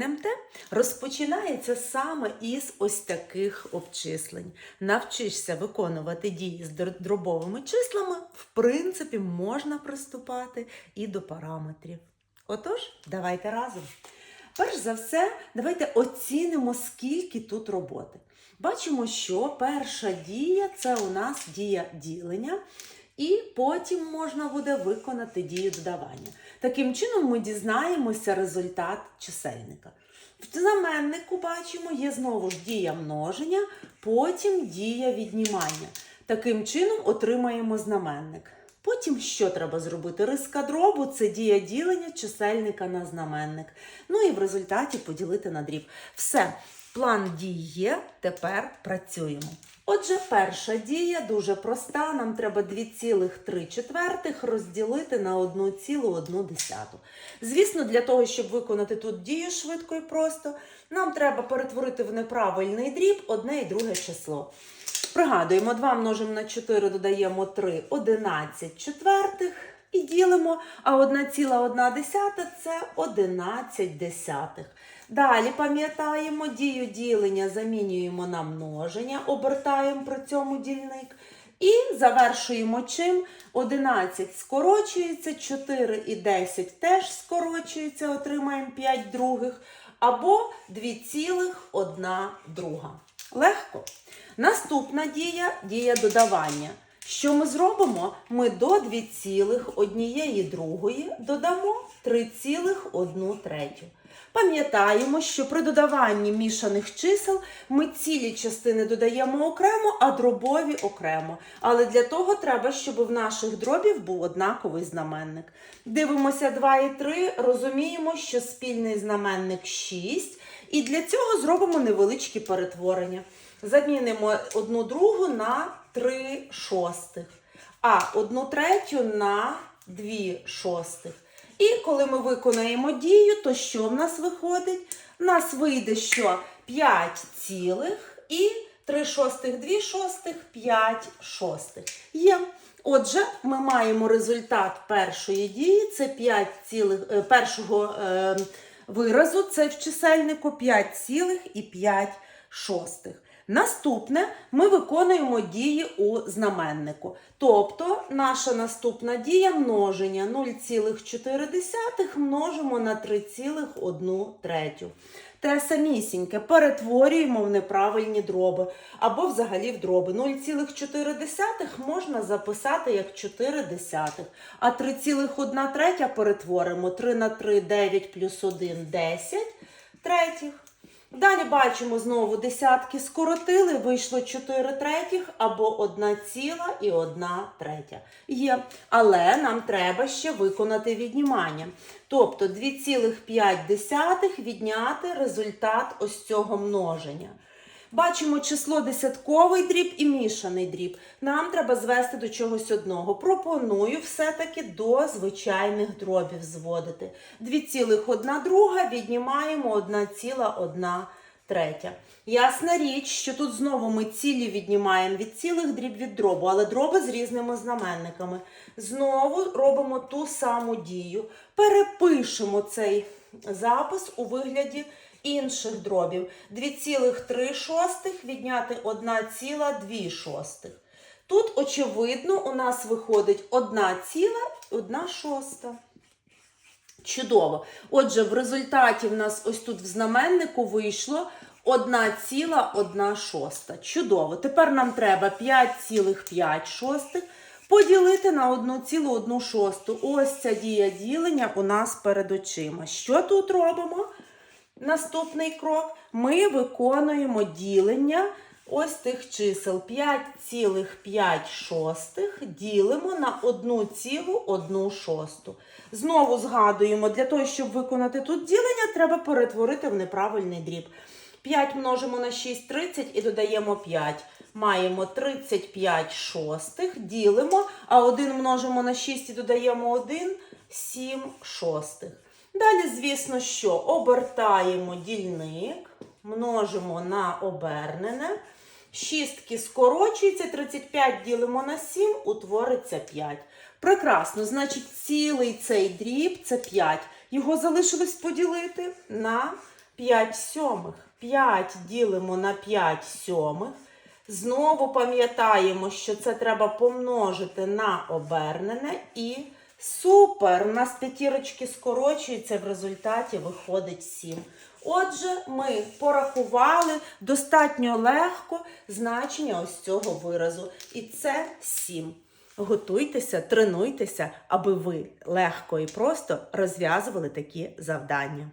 НМТ розпочинається саме із ось таких обчислень. Навчишся виконувати дії з дробовими числами, в принципі, можна приступати і до параметрів. Отож, давайте разом. Перш за все, давайте оцінимо, скільки тут роботи. Бачимо, що перша дія це у нас дія ділення, і потім можна буде виконати дію додавання. Таким чином, ми дізнаємося результат чисельника. В знаменнику бачимо, є знову ж дія множення, потім дія віднімання. Таким чином отримаємо знаменник. Потім що треба зробити? Риска дробу це дія ділення чисельника на знаменник. Ну і в результаті поділити на дріб. Все, план дій є, тепер працюємо. Отже, перша дія дуже проста. Нам треба 2,3 четвертих розділити на 1,1. Звісно, для того, щоб виконати тут дію швидко і просто, нам треба перетворити в неправильний дріб одне і друге число. Пригадуємо, 2 множимо на 4, додаємо 3, 11 четвертих і ділимо, а 1,1 це 11 десятих. Далі пам'ятаємо, дію ділення замінюємо на множення, обертаємо при цьому дільник. І завершуємо чим? 11 скорочується, 4 і 10 теж скорочується, отримаємо 5 других, або 2,1 друга. Легко. Наступна дія дія додавання. Що ми зробимо? Ми до 2,1 другої додамо 3,1 третю. Пам'ятаємо, що при додаванні мішаних чисел ми цілі частини додаємо окремо, а дробові окремо. Але для того треба, щоб в наших дробів був однаковий знаменник. Дивимося 2 і 3, розуміємо, що спільний знаменник 6. І для цього зробимо невеличкі перетворення. Замінимо одну другу на 3 шостих, а одну третю на 2 шостих. І коли ми виконаємо дію, то що в нас виходить? У нас вийде, що 5 цілих і 3 шостих, 2 шостих, 5 шостих. Є. Отже, ми маємо результат першої дії, це 5 цілих, е, першого е, виразу, це в чисельнику 5 цілих і 5 шостих. Наступне ми виконуємо дії у знаменнику. Тобто наша наступна дія множення 0,4 множимо на 3,1 третю. Те самісіньке перетворюємо в неправильні дроби або взагалі в дроби. 0,4 можна записати як 4 десятих, а 3,1 третя перетворимо 3 на 3 9 плюс 1 10 третіх. Далі бачимо знову десятки скоротили, вийшло 4 третіх або 1 ціла і 1 третя. Є. Але нам треба ще виконати віднімання. Тобто 2,5 відняти результат ось цього множення. Бачимо число десятковий дріб і мішаний дріб. Нам треба звести до чогось одного. Пропоную все-таки до звичайних дробів зводити. 2,1 друга віднімаємо 1,1 третя. Ясна річ, що тут знову ми цілі віднімаємо від цілих дріб від дробу, але дроби з різними знаменниками. Знову робимо ту саму дію. Перепишемо цей запис у вигляді інших дробів. 2,3 шостих відняти 1,2 шостих. Тут, очевидно, у нас виходить 1,1 шоста. Чудово. Отже, в результаті в нас ось тут в знаменнику вийшло 1,1 шоста. Чудово. Тепер нам треба 5,5 шостих поділити на 1,1 шосту. Ось ця дія ділення у нас перед очима. Що тут робимо? Наступний крок. Ми виконуємо ділення ось тих чисел. 5,5 шостих ділимо на 1,1 шосту. Знову згадуємо, для того, щоб виконати тут ділення, треба перетворити в неправильний дріб. 5 множимо на 6 30 і додаємо 5. Маємо 35 шостих, ділимо, а 1 множимо на 6 і додаємо 1 7 шостих. Далі, звісно, що обертаємо дільник, множимо на обернене. Шістки скорочуються, 35 ділимо на 7, утвориться 5. Прекрасно, значить, цілий цей дріб це 5. Його залишилось поділити на 5 сьомих. 5 ділимо на 5 сьомих. Знову пам'ятаємо, що це треба помножити на обернене і супер! У нас п'ятірочки скорочуються, в результаті виходить 7. Отже, ми порахували достатньо легко значення ось цього виразу. І це 7. Готуйтеся, тренуйтеся, аби ви легко і просто розв'язували такі завдання.